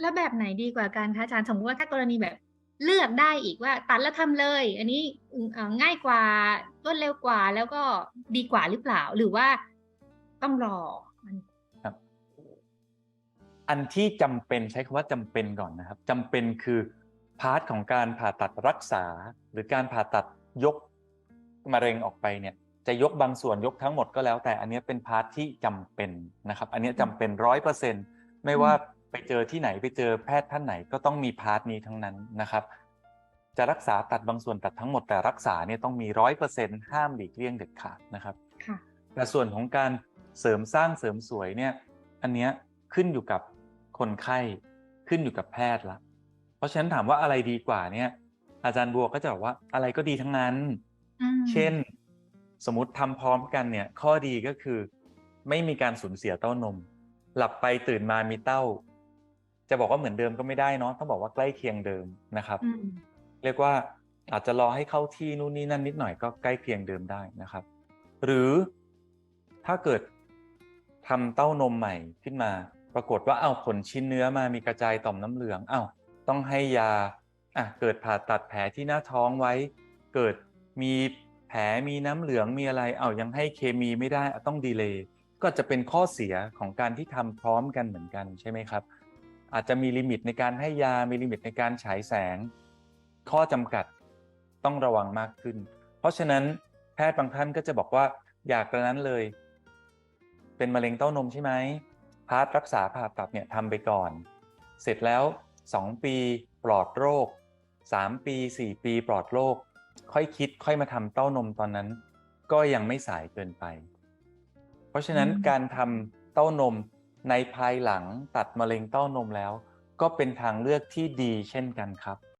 แล้วแบบไหนดีกว่ากันคะอาจารย์สมมุติว่าถ้ากรณีแบบเลือกได้อีกว่าตัดแล้วทำเลย อันนี้ง่ายกว่ารวดเร็วกว่าแล้วก็ดีกว่าหรือเปล่า?หรือว่าต้องรอ?มันครับ อันที่จำเป็นใช้คำว่าจำเป็นก่อนนะครับจำเป็นคือพาร์ตของการผ่าตัดรักษา หรือการผ่าตัดยกมะเร็งออกไปเนี่ย จะยกบางส่วนยกทั้งหมดก็แล้ว แต่อันนี้เป็นพาร์ตที่จำเป็นนะครับ อันเนี้ยอืจำมเป็น100%ไม่ว่า ไปเจอที่ไหนไปเจอแพทย์ท่านไหนก็ต้องมีพาร์ตนี้ทั้งนั้นนะครับ จะรักษาตัดบางส่วนตัดทั้งหมดแต่รักษาเนี่ยต้องมี100%ห้ามหลีกเลี่ยงเด็ดขาดนะครับค่ะแต่ส่วนของการเสริมสร้างเสริมสวยเนี่ยอันเนี้ยขึ้นอยู่กับคนไข้ขึ้นอยู่กับแพทย์แล้วเพราะฉะนั้นถามว่าอะไรดีกว่าเนี่ยอาจารย์บัวก็จะบอกว่าอะไรก็ดีทั้งนั้นอืเช่นมสมมุติทำพร้อมกันเนี่ยข้อดีก็คือ ไม่มีการสูญเสียเต้านม หลับไปตื่นมามีเต้า จะบอกว่าเหมือนเดิมก็ไม่ได้เนาะต้องบอกว่าใกล้เคียงเดิมนะครับอืมเรียกว่าอาจจะรอให้เข้าที่นู่นนี่นั่นนิดหน่อยก็ใกล้เคียงเดิมได้นะครับ หรือถ้าเกิดทำเต้านมใหม่ขึ้นมา ปรากฏว่าอ้าวผลชิ้นเนื้อมามีกระจายต่อมน้ำเหลืองอ้าวต้องให้ยาอะเกิดผ่าตัดแผลที่หน้าท้องไว้ เกิดมีแผลมีน้ำเหลืองมีอะไรอ้าวยังให้เคมีไม่ได้อาต้องดีเลย์ก็อาจจะเป็นข้อเสียของการที่ทำพร้อมกันเหมือนกันใช่ไหมครับ อาจจะมีลิมิตในการให้ยา มีลิมิตในการฉายแสง ข้อจำกัดต้องระวังมากขึ้น เพราะฉะนั้นแพทย์บางท่านก็จะบอกว่าอย่ากระนั้นเลย เป็นมะเร็งเต้านมใช่ไหมพาร์ตรักษาผ่าตัดเนี่ยทำไปก่อน เสร็จแล้ว 2 ปีปลอดโรค 3 ปี 4 ปีปลอดโรค ค่อยคิดค่อยมาทำเต้านมตอนนั้น ก็ยังไม่สายเกินไป เพราะฉะนั้นอืมการทำเต้านม ในภายหลังตัดมะเร็งเต้านมแล้ว ก็เป็นทางเลือกที่ดีเช่นกันครับ